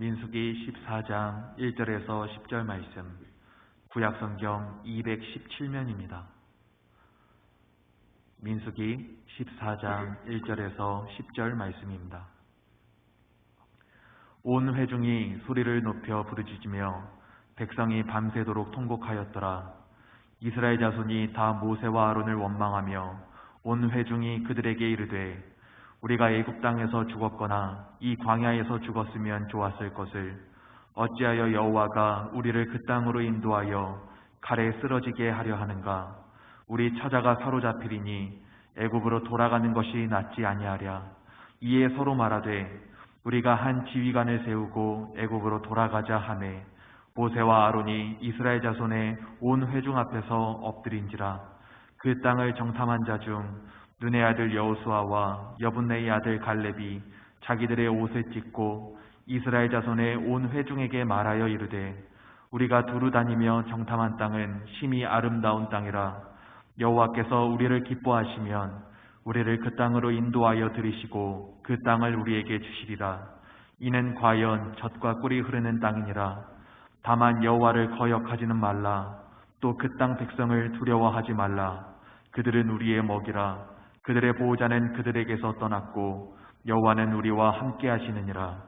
민수기 14장 1절에서 10절 말씀, 구약성경 217면입니다. 민수기 14장 1절에서 10절 말씀입니다. 온 회중이 소리를 높여 부르짖으며 백성이 밤새도록 통곡하였더라. 이스라엘 자손이 다 모세와 아론을 원망하며 온 회중이 그들에게 이르되 우리가 애굽 땅에서 죽었거나 이 광야에서 죽었으면 좋았을 것을. 어찌하여 여호와가 우리를 그 땅으로 인도하여 칼에 쓰러지게 하려 하는가? 우리 처자가 사로잡히리니 애굽으로 돌아가는 것이 낫지 아니하랴. 이에 서로 말하되 우리가 한 지휘관을 세우고 애굽으로 돌아가자 하매 모세와 아론이 이스라엘 자손의 온 회중 앞에서 엎드린지라. 그 땅을 정탐한 자중 눈의 아들 여호수아와 여분네의 아들 갈렙이 자기들의 옷을 찢고 이스라엘 자손의 온 회중에게 말하여 이르되 우리가 두루 다니며 정탐한 땅은 심히 아름다운 땅이라. 여호와께서 우리를 기뻐하시면 우리를 그 땅으로 인도하여 들이시고 그 땅을 우리에게 주시리라. 이는 과연 젖과 꿀이 흐르는 땅이니라. 다만 여호와를 거역하지는 말라. 또 그 땅 백성을 두려워하지 말라. 그들은 우리의 먹이라 그들의 보호자는 그들에게서 떠났고 여호와는 우리와 함께 하시느니라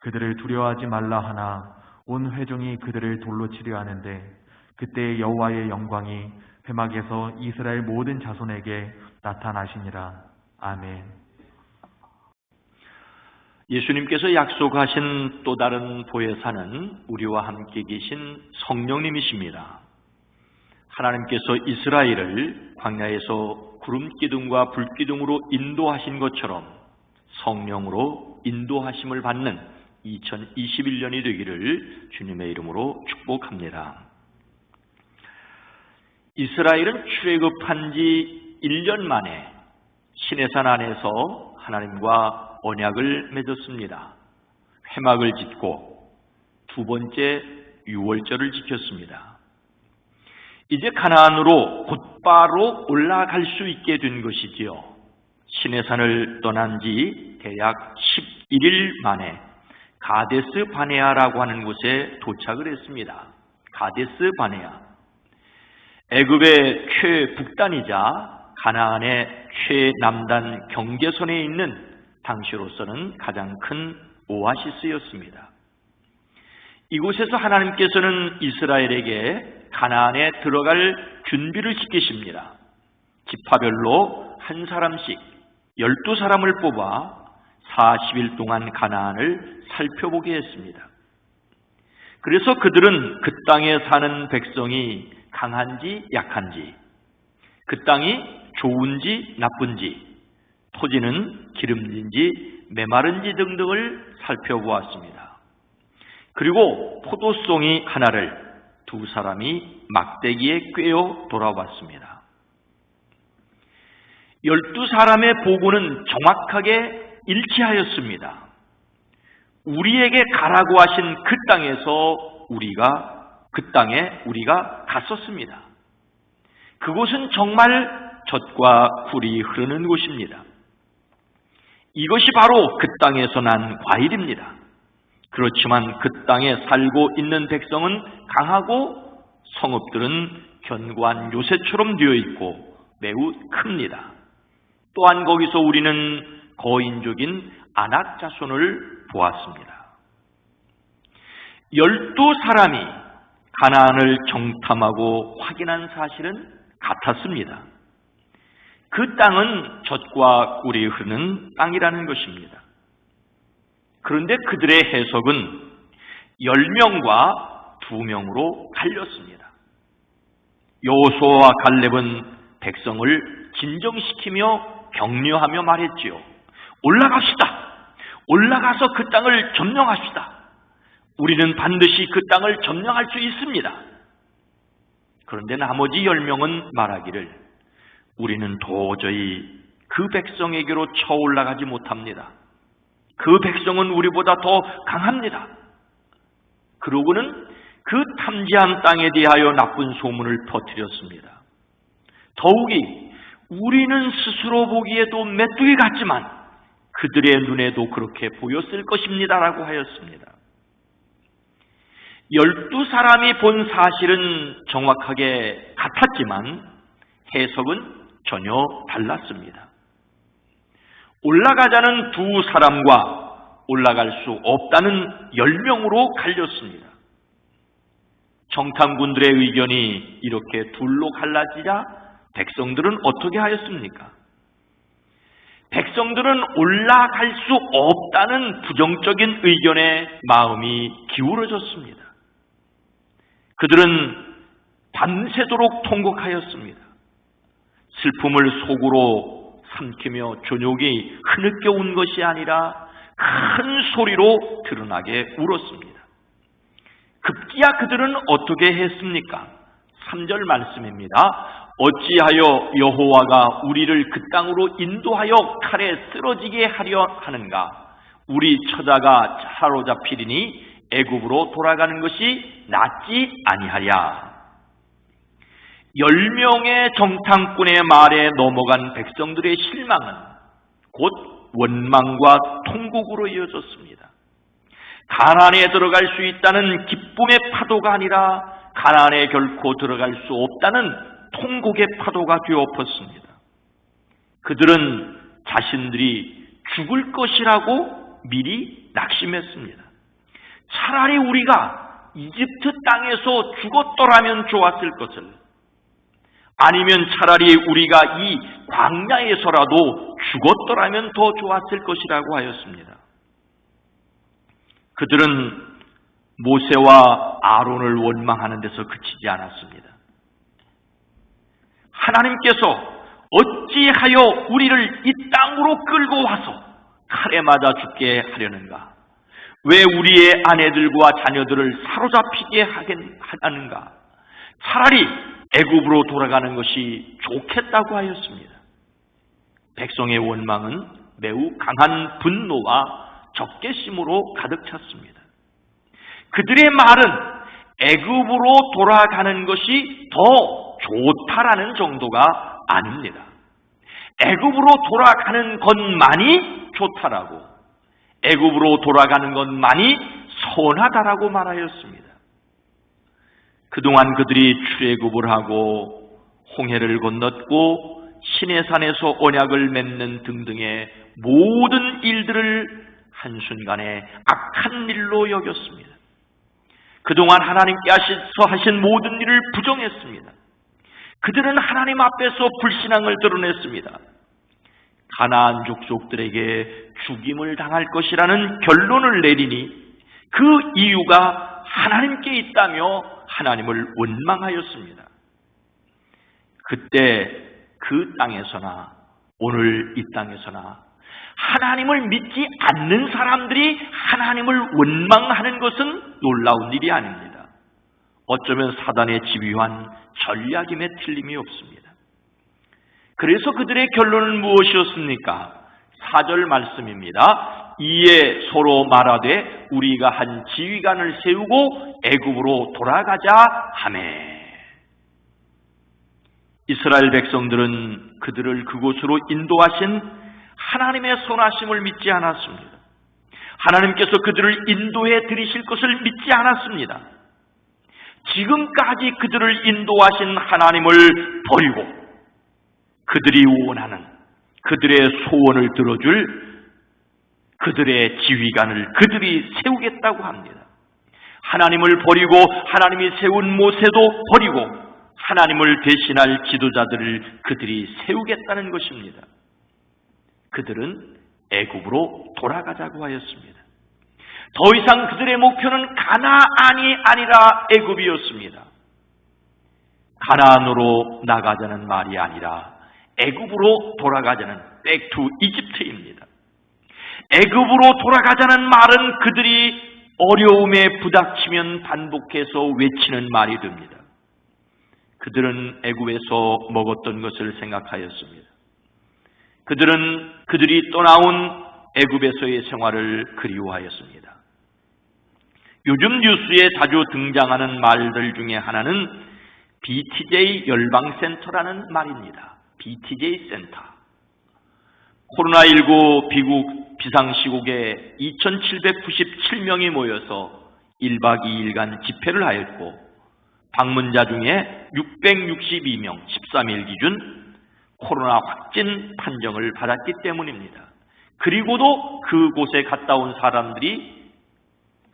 그들을 두려워하지 말라 하나 온 회중이 그들을 돌로 치려 하는데 그때 여호와의 영광이 회막에서 이스라엘 모든 자손에게 나타나시니라 아멘. 예수님께서 약속하신 또 다른 보혜사는 우리와 함께 계신 성령님이십니다. 하나님께서 이스라엘을 광야에서 구름 기둥과 불 기둥으로 인도하신 것처럼 성령으로 인도하심을 받는 2021년이 되기를 주님의 이름으로 축복합니다. 이스라엘은 출애굽한 지 1년 만에 시내산 안에서 하나님과 언약을 맺었습니다. 회막을 짓고 두 번째 유월절을 지켰습니다. 이제 가나안으로 곧바로 올라갈 수 있게 된 것이지요. 시내산을 떠난 지 대략 11일 만에 가데스 바네아라고 하는 곳에 도착을 했습니다. 가데스 바네아. 애굽의 최북단이자 가나안의 최남단 경계선에 있는 당시로서는 가장 큰 오아시스였습니다. 이곳에서 하나님께서는 이스라엘에게 가나안에 들어갈 준비를 시키십니다. 지파별로 한 사람씩 열두 사람을 뽑아 40일 동안 가나안을 살펴보게 했습니다. 그래서 그들은 그 땅에 사는 백성이 강한지 약한지, 그 땅이 좋은지 나쁜지, 토지는 기름진지 메마른지 등등을 살펴보았습니다. 그리고 포도송이 하나를 두 사람이 막대기에 꿰어 돌아왔습니다. 열두 사람의 보고는 정확하게 일치하였습니다. 우리에게 가라고 하신 그 땅에서 우리가 그 땅에 우리가 갔었습니다. 그곳은 정말 젖과 꿀이 흐르는 곳입니다. 이것이 바로 그 땅에서 난 과일입니다. 그렇지만 그 땅에 살고 있는 백성은 강하고 성읍들은 견고한 요새처럼 되어 있고 매우 큽니다. 또한 거기서 우리는 거인족인 아낙 자손을 보았습니다. 열두 사람이 가나안을 정탐하고 확인한 사실은 같았습니다. 그 땅은 젖과 꿀이 흐르는 땅이라는 것입니다. 그런데 그들의 해석은 10명과 2명으로 갈렸습니다. 여호수아와 갈렙은 백성을 진정시키며 격려하며 말했지요. 올라갑시다. 올라가서 그 땅을 점령합시다. 우리는 반드시 그 땅을 점령할 수 있습니다. 그런데 나머지 10명은 말하기를 우리는 도저히 그 백성에게로 쳐 올라가지 못합니다. 그 백성은 우리보다 더 강합니다. 그러고는 그 탐지한 땅에 대하여 나쁜 소문을 퍼뜨렸습니다. 더욱이 우리는 스스로 보기에도 메뚜기 같지만 그들의 눈에도 그렇게 보였을 것입니다라고 하였습니다. 열두 사람이 본 사실은 정확하게 같았지만 해석은 전혀 달랐습니다. 올라가자는 두 사람과 올라갈 수 없다는 열 명으로 갈렸습니다. 정탐군들의 의견이 이렇게 둘로 갈라지자 백성들은 어떻게 하였습니까? 백성들은 올라갈 수 없다는 부정적인 의견에 마음이 기울어졌습니다. 그들은 밤새도록 통곡하였습니다. 슬픔을 속으로 삼키며 존욕이 흐느껴 온 것이 아니라 큰 소리로 드러나게 울었습니다. 급기야 그들은 어떻게 했습니까? 3절 말씀입니다. 어찌하여 여호와가 우리를 그 땅으로 인도하여 칼에 쓰러지게 하려 하는가? 우리 처자가 사로잡히리니 애굽으로 돌아가는 것이 낫지 아니하랴. 열 명의 정탐꾼의 말에 넘어간 백성들의 실망은 곧 원망과 통곡으로 이어졌습니다. 가난에 들어갈 수 있다는 기쁨의 파도가 아니라 가난에 결코 들어갈 수 없다는 통곡의 파도가 되어엎었습니다. 그들은 자신들이 죽을 것이라고 미리 낙심했습니다. 차라리 우리가 이집트 땅에서 죽었더라면 좋았을 것을 아니면 차라리 우리가 이 광야에서라도 죽었더라면 더 좋았을 것이라고 하였습니다. 그들은 모세와 아론을 원망하는 데서 그치지 않았습니다. 하나님께서 어찌하여 우리를 이 땅으로 끌고 와서 칼에 맞아 죽게 하려는가? 왜 우리의 아내들과 자녀들을 사로잡히게 하겠는가? 차라리 애굽으로 돌아가는 것이 좋겠다고 하였습니다. 백성의 원망은 매우 강한 분노와 적개심으로 가득 찼습니다. 그들의 말은 애굽으로 돌아가는 것이 더 좋다라는 정도가 아닙니다. 애굽으로 돌아가는 것만이 좋다라고 애굽으로 돌아가는 것만이 선하다라고 말하였습니다. 그동안 그들이 출애굽을 하고 홍해를 건넜고 시내산에서 언약을 맺는 등등의 모든 일들을 한순간에 악한 일로 여겼습니다. 그동안 하나님께 하셔서 하신 모든 일을 부정했습니다. 그들은 하나님 앞에서 불신앙을 드러냈습니다. 가나안 족속들에게 죽임을 당할 것이라는 결론을 내리니 그 이유가 하나님께 있다며 하나님을 원망하였습니다. 그때 그 땅에서나 오늘 이 땅에서나 하나님을 믿지 않는 사람들이 하나님을 원망하는 것은 놀라운 일이 아닙니다. 어쩌면 사단의 집요한 전략임에 틀림이 없습니다. 그래서 그들의 결론은 무엇이었습니까? 4절 말씀입니다. 이에 서로 말하되 우리가 한 지휘관을 세우고 애굽으로 돌아가자 하매 이스라엘 백성들은 그들을 그곳으로 인도하신 하나님의 선하심을 믿지 않았습니다. 하나님께서 그들을 인도해 드리실 것을 믿지 않았습니다. 지금까지 그들을 인도하신 하나님을 버리고 그들이 원하는 그들의 소원을 들어줄 그들의 지휘관을 그들이 세우겠다고 합니다. 하나님을 버리고 하나님이 세운 모세도 버리고 하나님을 대신할 지도자들을 그들이 세우겠다는 것입니다. 그들은 애굽으로 돌아가자고 하였습니다. 더 이상 그들의 목표는 가나안이 아니라 애굽이었습니다. 가나안으로 나가자는 말이 아니라 애굽으로 돌아가자는 백투 이집트입니다. 애굽으로 돌아가자는 말은 그들이 어려움에 부닥치면 반복해서 외치는 말이 됩니다. 그들은 애굽에서 먹었던 것을 생각하였습니다. 그들은 그들이 떠나온 애굽에서의 생활을 그리워하였습니다. 요즘 뉴스에 자주 등장하는 말들 중에 하나는 BTJ 열방센터라는 말입니다. BTJ 센터. 코로나19 비국 비상시국에 2797명이 모여서 1박 2일간 집회를 하였고 방문자 중에 662명 13일 기준 코로나 확진 판정을 받았기 때문입니다. 그리고도 그곳에 갔다 온 사람들이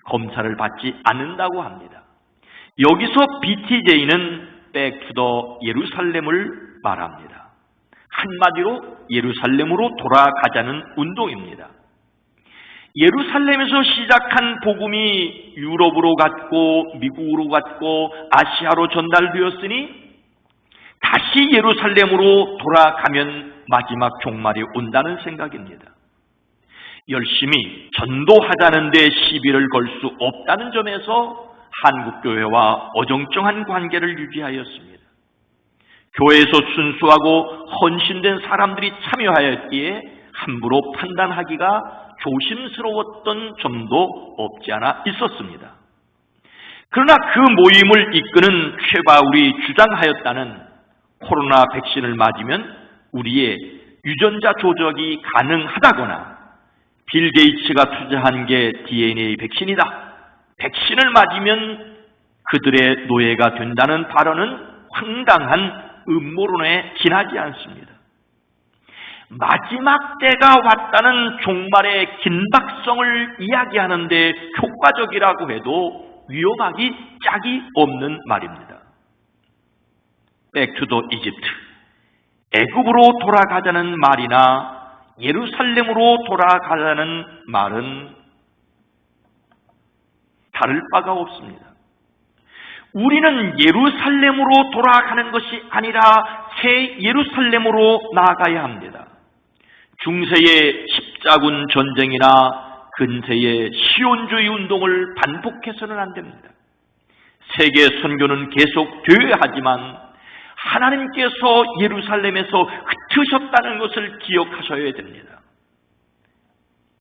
검사를 받지 않는다고 합니다. 여기서 BTJ는 백투더 예루살렘을 말합니다. 한마디로 예루살렘으로 돌아가자는 운동입니다. 예루살렘에서 시작한 복음이 유럽으로 갔고 미국으로 갔고 아시아로 전달되었으니 다시 예루살렘으로 돌아가면 마지막 종말이 온다는 생각입니다. 열심히 전도하자는 데 시비를 걸 수 없다는 점에서 한국교회와 어정쩡한 관계를 유지하였습니다. 교회에서 순수하고 헌신된 사람들이 참여하였기에 함부로 판단하기가 조심스러웠던 점도 없지 않아 있었습니다. 그러나 그 모임을 이끄는 최바울이 주장하였다는 코로나 백신을 맞으면 우리의 유전자 조작이 가능하다거나 빌 게이츠가 투자한 게 DNA 백신이다. 백신을 맞으면 그들의 노예가 된다는 발언은 황당한 음모론에 지나지 않습니다. 마지막 때가 왔다는 종말의 긴박성을 이야기하는데 효과적이라고 해도 위험하기 짝이 없는 말입니다. 백투더 이집트 애굽으로 돌아가자는 말이나 예루살렘으로 돌아가자는 말은 다를 바가 없습니다. 우리는 예루살렘으로 돌아가는 것이 아니라 새 예루살렘으로 나아가야 합니다. 중세의 십자군 전쟁이나 근세의 시온주의 운동을 반복해서는 안 됩니다. 세계 선교는 계속 되어야 하지만 하나님께서 예루살렘에서 흩으셨다는 것을 기억하셔야 됩니다.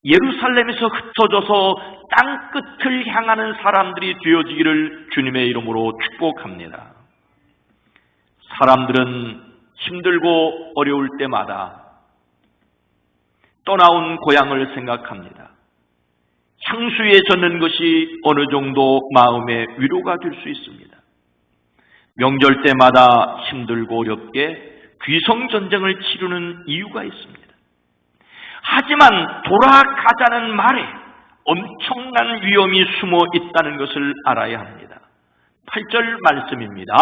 예루살렘에서 흩어져서 땅 끝을 향하는 사람들이 되어지기를 주님의 이름으로 축복합니다. 사람들은 힘들고 어려울 때마다 떠나온 고향을 생각합니다. 향수에 젖는 것이 어느 정도 마음의 위로가 될 수 있습니다. 명절 때마다 힘들고 어렵게 귀성전쟁을 치르는 이유가 있습니다. 하지만 돌아가자는 말에 엄청난 위험이 숨어 있다는 것을 알아야 합니다. 8절 말씀입니다.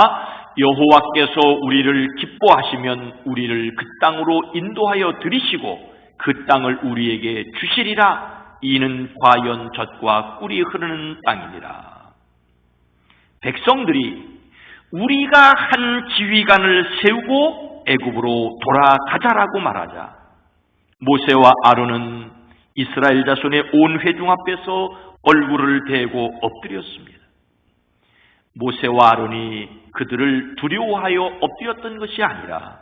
여호와께서 우리를 기뻐하시면 우리를 그 땅으로 인도하여 들이시고 그 땅을 우리에게 주시리라. 이는 과연 젖과 꿀이 흐르는 땅이니라. 백성들이 우리가 한 지휘관을 세우고 애굽으로 돌아가자라고 말하자 모세와 아론은 이스라엘 자손의 온 회중 앞에서 얼굴을 대고 엎드렸습니다. 모세와 아론이 그들을 두려워하여 엎드렸던 것이 아니라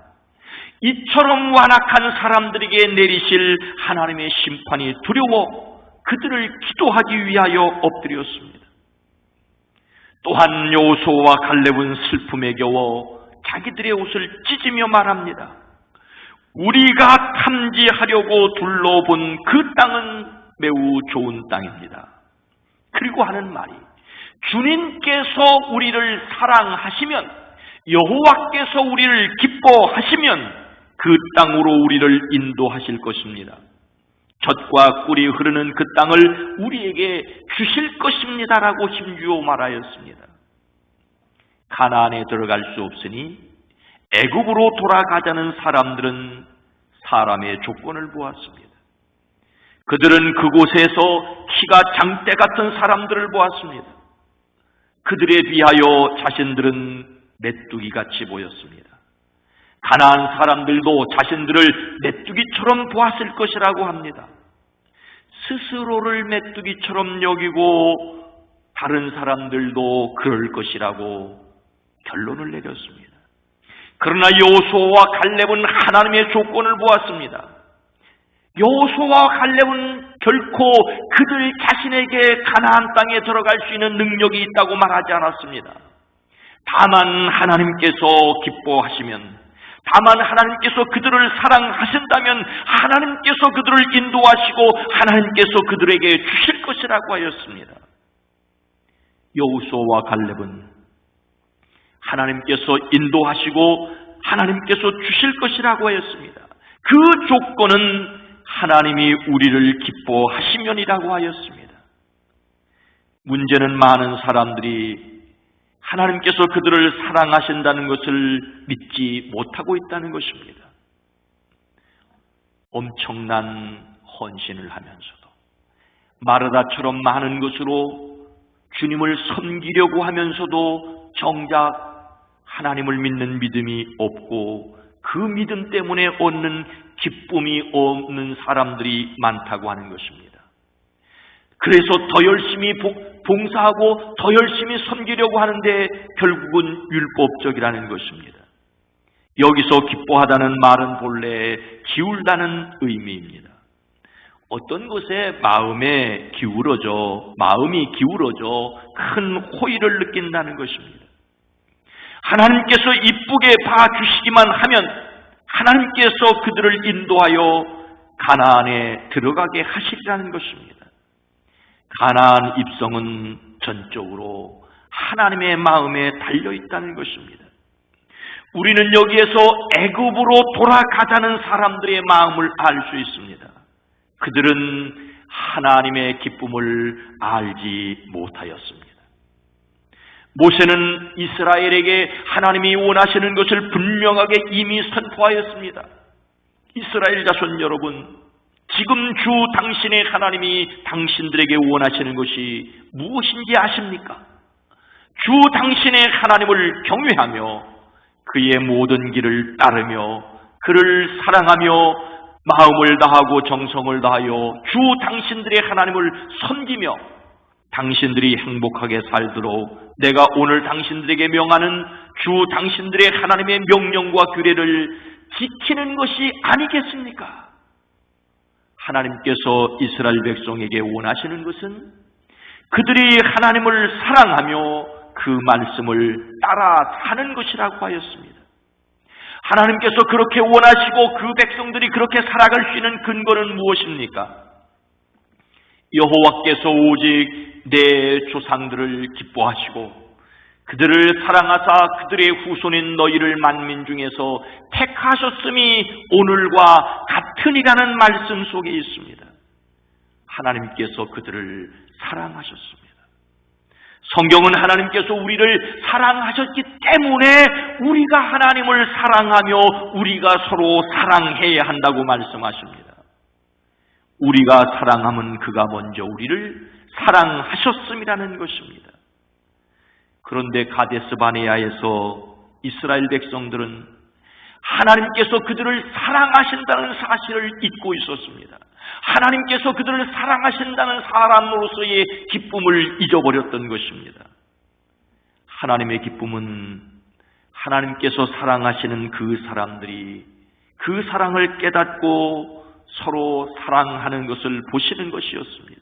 이처럼 완악한 사람들에게 내리실 하나님의 심판이 두려워 그들을 기도하기 위하여 엎드렸습니다. 또한 요소와 갈렙은 슬픔에 겨워 자기들의 옷을 찢으며 말합니다. 우리가 탐지하려고 둘러본 그 땅은 매우 좋은 땅입니다. 그리고 하는 말이 주님께서 우리를 사랑하시면 여호와께서 우리를 기뻐하시면 그 땅으로 우리를 인도하실 것입니다. 젖과 꿀이 흐르는 그 땅을 우리에게 주실 것입니다라고 힘주어 말하였습니다. 가나안에 들어갈 수 없으니 애굽으로 돌아가자는 사람들은 사람의 조건을 보았습니다. 그들은 그곳에서 키가 장대 같은 사람들을 보았습니다. 그들에 비하여 자신들은 메뚜기 같이 보였습니다. 가나안 사람들도 자신들을 메뚜기처럼 보았을 것이라고 합니다. 스스로를 메뚜기처럼 여기고 다른 사람들도 그럴 것이라고 결론을 내렸습니다. 그러나 여호수아와 갈렙은 하나님의 조건을 보았습니다. 여호수아와 갈렙은 결코 그들 자신에게 가나안 땅에 들어갈 수 있는 능력이 있다고 말하지 않았습니다. 다만 하나님께서 기뻐하시면 다만 하나님께서 그들을 사랑하신다면 하나님께서 그들을 인도하시고 하나님께서 그들에게 주실 것이라고 하였습니다. 여우수와 갈렙은 하나님께서 인도하시고 하나님께서 주실 것이라고 하였습니다. 그 조건은 하나님이 우리를 기뻐하시면이라고 하였습니다. 문제는 많은 사람들이 하나님께서 그들을 사랑하신다는 것을 믿지 못하고 있다는 것입니다. 엄청난 헌신을 하면서도 마르다처럼 많은 것으로 주님을 섬기려고 하면서도 정작 하나님을 믿는 믿음이 없고 그 믿음 때문에 얻는 기쁨이 없는 사람들이 많다고 하는 것입니다. 그래서 더 열심히 복- 봉사하고 더 열심히 섬기려고 하는데 결국은 율법적이라는 것입니다. 여기서 기뻐하다는 말은 본래 기울다는 의미입니다. 어떤 것에 마음에 기울어져, 마음이 기울어져 큰 호의를 느낀다는 것입니다. 하나님께서 이쁘게 봐주시기만 하면 하나님께서 그들을 인도하여 가나안에 들어가게 하시리라는 것입니다. 가나안 입성은 전적으로 하나님의 마음에 달려 있다는 것입니다. 우리는 여기에서 애굽으로 돌아가자는 사람들의 마음을 알 수 있습니다. 그들은 하나님의 기쁨을 알지 못하였습니다. 모세는 이스라엘에게 하나님이 원하시는 것을 분명하게 이미 선포하였습니다. 이스라엘 자손 여러분, 지금 주 당신의 하나님이 당신들에게 원하시는 것이 무엇인지 아십니까? 주 당신의 하나님을 경외하며 그의 모든 길을 따르며 그를 사랑하며 마음을 다하고 정성을 다하여 주 당신들의 하나님을 섬기며 당신들이 행복하게 살도록 내가 오늘 당신들에게 명하는 주 당신들의 하나님의 명령과 규례를 지키는 것이 아니겠습니까? 하나님께서 이스라엘 백성에게 원하시는 것은 그들이 하나님을 사랑하며 그 말씀을 따라 사는 것이라고 하였습니다. 하나님께서 그렇게 원하시고 그 백성들이 그렇게 살아갈 수 있는 근거는 무엇입니까? 여호와께서 오직 내 조상들을 기뻐하시고 그들을 사랑하사 그들의 후손인 너희를 만민 중에서 택하셨음이 오늘과 같으니라는 말씀 속에 있습니다. 하나님께서 그들을 사랑하셨습니다. 성경은 하나님께서 우리를 사랑하셨기 때문에 우리가 하나님을 사랑하며 우리가 서로 사랑해야 한다고 말씀하십니다. 우리가 사랑하면 그가 먼저 우리를 사랑하셨음이라는 것입니다. 그런데 가데스 바네아에서 이스라엘 백성들은 하나님께서 그들을 사랑하신다는 사실을 잊고 있었습니다. 하나님께서 그들을 사랑하신다는 사람으로서의 기쁨을 잊어버렸던 것입니다. 하나님의 기쁨은 하나님께서 사랑하시는 그 사람들이 그 사랑을 깨닫고 서로 사랑하는 것을 보시는 것이었습니다.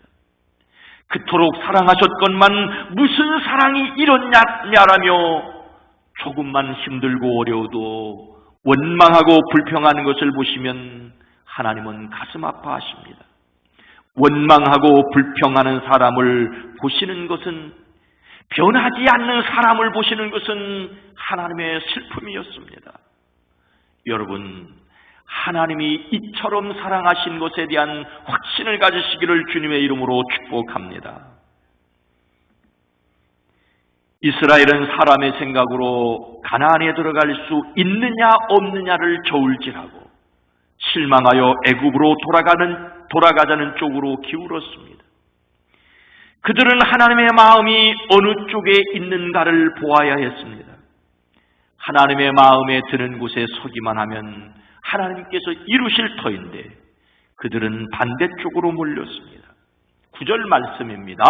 그토록 사랑하셨건만 무슨 사랑이 이렇냐라며 조금만 힘들고 어려워도 원망하고 불평하는 것을 보시면 하나님은 가슴 아파하십니다. 원망하고 불평하는 사람을 보시는 것은 변하지 않는 사람을 보시는 것은 하나님의 슬픔이었습니다. 여러분, 하나님이 이처럼 사랑하신 것에 대한 확신을 가지시기를 주님의 이름으로 축복합니다. 이스라엘은 사람의 생각으로 가나안에 들어갈 수 있느냐 없느냐를 저울질하고 실망하여 애굽으로 돌아가는 돌아가자는 쪽으로 기울었습니다. 그들은 하나님의 마음이 어느 쪽에 있는가를 보아야 했습니다. 하나님의 마음에 드는 곳에 서기만 하면 하나님께서 이루실 터인데 그들은 반대쪽으로 몰렸습니다. 구절 말씀입니다.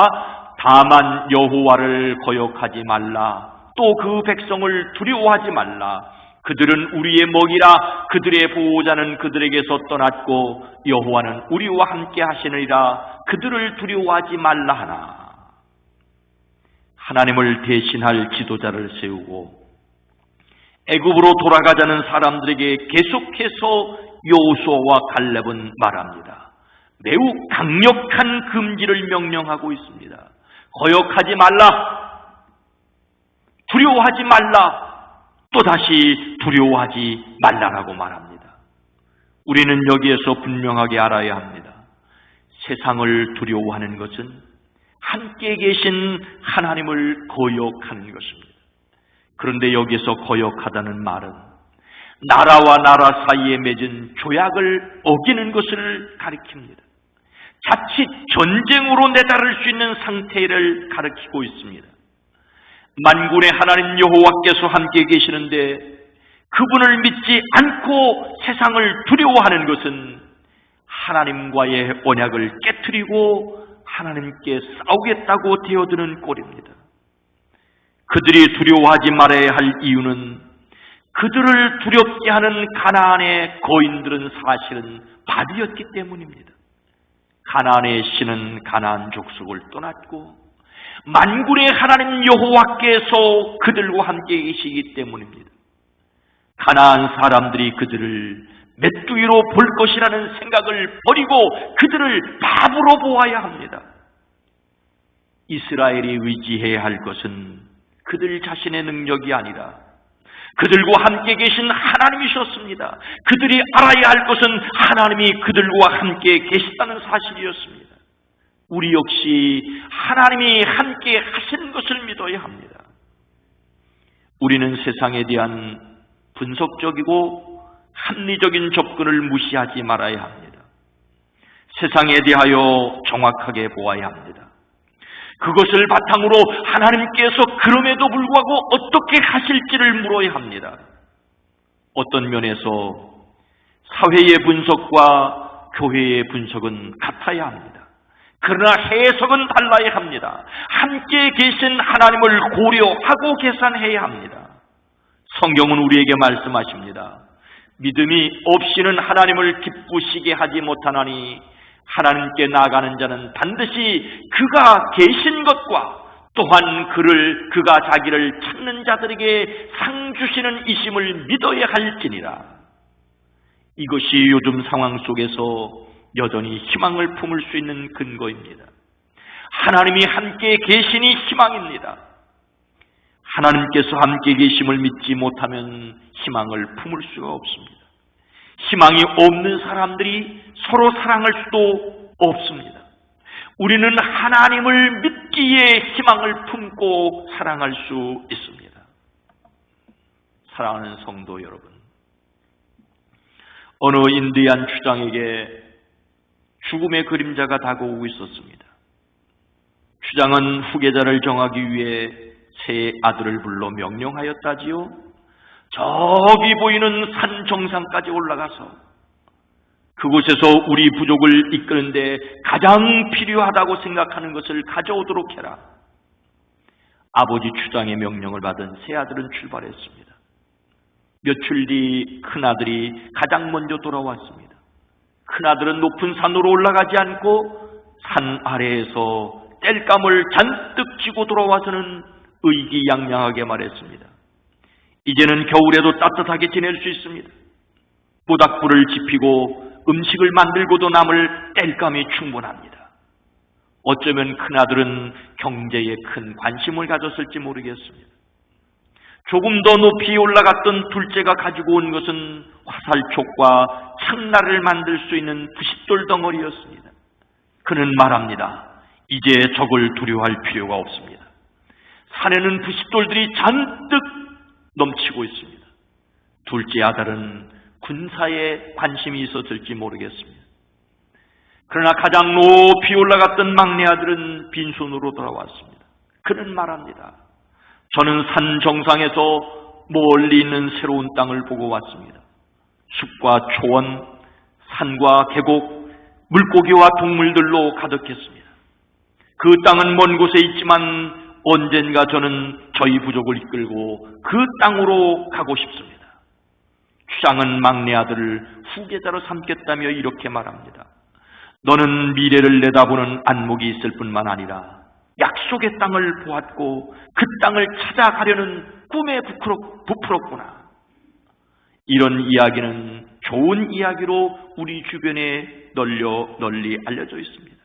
다만 여호와를 거역하지 말라. 또 그 백성을 두려워하지 말라. 그들은 우리의 먹이라 그들의 보호자는 그들에게서 떠났고 여호와는 우리와 함께 하시느니라 그들을 두려워하지 말라 하나 하나님을 대신할 지도자를 세우고 애굽으로 돌아가자는 사람들에게 계속해서 여호수아와 갈렙은 말합니다. 매우 강력한 금지를 명령하고 있습니다. 거역하지 말라. 두려워하지 말라. 또다시 두려워하지 말라라고 말합니다. 우리는 여기에서 분명하게 알아야 합니다. 세상을 두려워하는 것은 함께 계신 하나님을 거역하는 것입니다. 그런데 여기서 거역하다는 말은 나라와 나라 사이에 맺은 조약을 어기는 것을 가리킵니다. 자칫 전쟁으로 내다를 수 있는 상태를 가리키고 있습니다. 만군의 하나님 여호와께서 함께 계시는데 그분을 믿지 않고 세상을 두려워하는 것은 하나님과의 언약을 깨뜨리고 하나님께 싸우겠다고 되어드는 꼴입니다. 그들이 두려워하지 말아야 할 이유는 그들을 두렵게 하는 가나안의 거인들은 사실은 바비였기 때문입니다. 가나안의 신은 가나안 족속을 떠났고 만군의 하나님 여호와께서 그들과 함께 계시기 때문입니다. 가나안 사람들이 그들을 메뚜기로 볼 것이라는 생각을 버리고 그들을 바보로 보아야 합니다. 이스라엘이 의지해야 할 것은 그들 자신의 능력이 아니라 그들과 함께 계신 하나님이셨습니다. 그들이 알아야 할 것은 하나님이 그들과 함께 계시다는 사실이었습니다. 우리 역시 하나님이 함께 하시는 것을 믿어야 합니다. 우리는 세상에 대한 분석적이고 합리적인 접근을 무시하지 말아야 합니다. 세상에 대하여 정확하게 보아야 합니다. 그것을 바탕으로 하나님께서 그럼에도 불구하고 어떻게 하실지를 물어야 합니다. 어떤 면에서 사회의 분석과 교회의 분석은 같아야 합니다. 그러나 해석은 달라야 합니다. 함께 계신 하나님을 고려하고 계산해야 합니다. 성경은 우리에게 말씀하십니다. 믿음이 없이는 하나님을 기쁘시게 하지 못하나니 하나님께 나가는 자는 반드시 그가 계신 것과 또한 그를 그가 자기를 찾는 자들에게 상 주시는 이심을 믿어야 할지니라. 이것이 요즘 상황 속에서 여전히 희망을 품을 수 있는 근거입니다. 하나님이 함께 계시니 희망입니다. 하나님께서 함께 계심을 믿지 못하면 희망을 품을 수가 없습니다. 희망이 없는 사람들이 서로 사랑할 수도 없습니다. 우리는 하나님을 믿기에 희망을 품고 사랑할 수 있습니다. 사랑하는 성도 여러분, 어느 인디안 추장에게 죽음의 그림자가 다가오고 있었습니다. 추장은 후계자를 정하기 위해 세 아들을 불러 명령하였다지요. 저기 보이는 산 정상까지 올라가서 그곳에서 우리 부족을 이끄는데 가장 필요하다고 생각하는 것을 가져오도록 해라. 아버지 추장의 명령을 받은 세 아들은 출발했습니다. 며칠 뒤 큰아들이 가장 먼저 돌아왔습니다. 큰아들은 높은 산으로 올라가지 않고 산 아래에서 땔감을 잔뜩 쥐고 돌아와서는 의기양양하게 말했습니다. 이제는 겨울에도 따뜻하게 지낼 수 있습니다. 모닥불을 지피고 음식을 만들고도 남을 땔감이 충분합니다. 어쩌면 큰아들은 경제에 큰 관심을 가졌을지 모르겠습니다. 조금 더 높이 올라갔던 둘째가 가지고 온 것은 화살촉과 창날을 만들 수 있는 부싯돌 덩어리였습니다. 그는 말합니다. 이제 적을 두려워할 필요가 없습니다. 산에는 부싯돌들이 잔뜩 넘치고 있습니다. 둘째 아들은 군사에 관심이 있었을지 모르겠습니다. 그러나 가장 높이 올라갔던 막내 아들은 빈손으로 돌아왔습니다. 그는 말합니다. 저는 산 정상에서 멀리 있는 새로운 땅을 보고 왔습니다. 숲과 초원, 산과 계곡, 물고기와 동물들로 가득했습니다. 그 땅은 먼 곳에 있지만 언젠가 저는 저희 부족을 이끌고 그 땅으로 가고 싶습니다. 추장은 막내 아들을 후계자로 삼겠다며 이렇게 말합니다. 너는 미래를 내다보는 안목이 있을 뿐만 아니라 약속의 땅을 보았고 그 땅을 찾아가려는 꿈에 부풀었구나. 이런 이야기는 좋은 이야기로 우리 주변에 널려 널리 알려져 있습니다.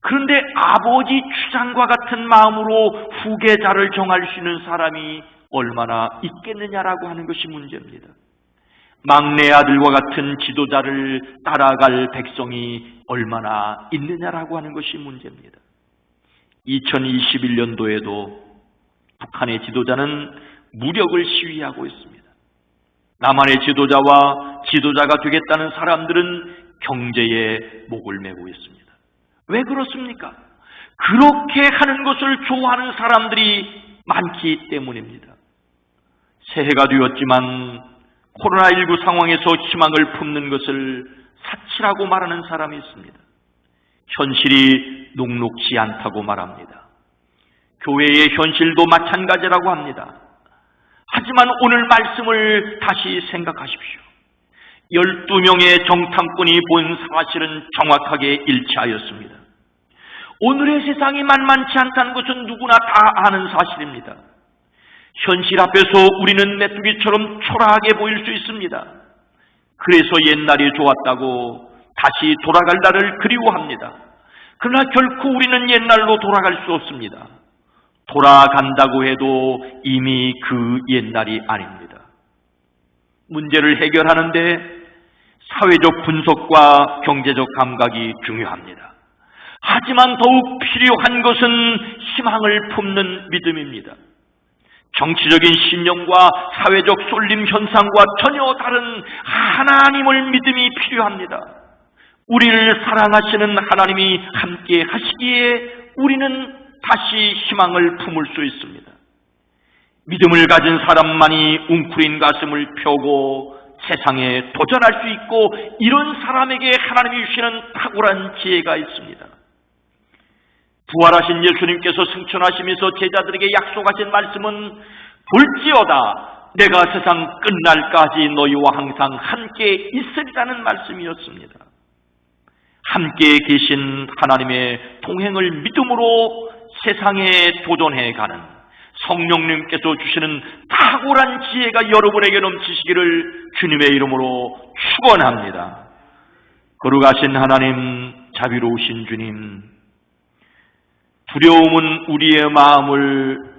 그런데 아버지 주장과 같은 마음으로 후계자를 정할 수 있는 사람이 얼마나 있겠느냐라고 하는 것이 문제입니다. 막내 아들과 같은 지도자를 따라갈 백성이 얼마나 있느냐라고 하는 것이 문제입니다. 2021년도에도 북한의 지도자는 무력을 시위하고 있습니다. 남한의 지도자와 지도자가 되겠다는 사람들은 경제에 목을 메고 있습니다. 왜 그렇습니까? 그렇게 하는 것을 좋아하는 사람들이 많기 때문입니다. 새해가 되었지만 코로나19 상황에서 희망을 품는 것을 사치라고 말하는 사람이 있습니다. 현실이 녹록지 않다고 말합니다. 교회의 현실도 마찬가지라고 합니다. 하지만 오늘 말씀을 다시 생각하십시오. 12명의 정탐꾼이 본 사실은 정확하게 일치하였습니다. 오늘의 세상이 만만치 않다는 것은 누구나 다 아는 사실입니다. 현실 앞에서 우리는 메뚜기처럼 초라하게 보일 수 있습니다. 그래서 옛날이 좋았다고 다시 돌아갈 날을 그리워합니다. 그러나 결코 우리는 옛날로 돌아갈 수 없습니다. 돌아간다고 해도 이미 그 옛날이 아닙니다. 문제를 해결하는데 사회적 분석과 경제적 감각이 중요합니다. 하지만 더욱 필요한 것은 희망을 품는 믿음입니다. 정치적인 신념과 사회적 쏠림 현상과 전혀 다른 하나님을 믿음이 필요합니다. 우리를 사랑하시는 하나님이 함께 하시기에 우리는 다시 희망을 품을 수 있습니다. 믿음을 가진 사람만이 웅크린 가슴을 펴고 세상에 도전할 수 있고 이런 사람에게 하나님이 주시는 탁월한 지혜가 있습니다. 부활하신 예수님께서 승천하시면서 제자들에게 약속하신 말씀은 볼지어다 내가 세상 끝날까지 너희와 항상 함께 있으리라는 말씀이었습니다. 함께 계신 하나님의 동행을 믿음으로 세상에 도전해 가는 성령님께서 주시는 탁월한 지혜가 여러분에게 넘치시기를 주님의 이름으로 축원합니다. 거룩하신 하나님, 자비로우신 주님, 두려움은 우리의 마음을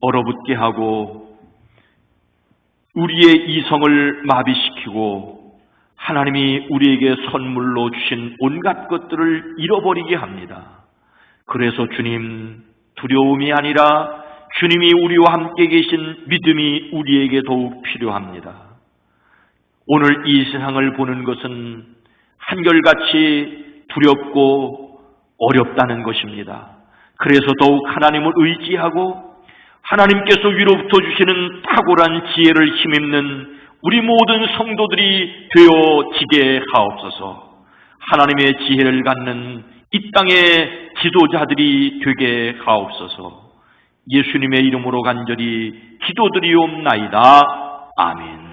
얼어붙게 하고 우리의 이성을 마비시키고 하나님이 우리에게 선물로 주신 온갖 것들을 잃어버리게 합니다. 그래서 주님, 두려움이 아니라 주님이 우리와 함께 계신 믿음이 우리에게 더욱 필요합니다. 오늘 이 세상을 보는 것은 한결같이 두렵고 어렵다는 것입니다. 그래서 더욱 하나님을 의지하고 하나님께서 위로부터 주시는 탁월한 지혜를 힘입는 우리 모든 성도들이 되어지게 하옵소서. 하나님의 지혜를 갖는 이 땅의 지도자들이 되게 하옵소서. 예수님의 이름으로 간절히 기도드리옵나이다. 아멘.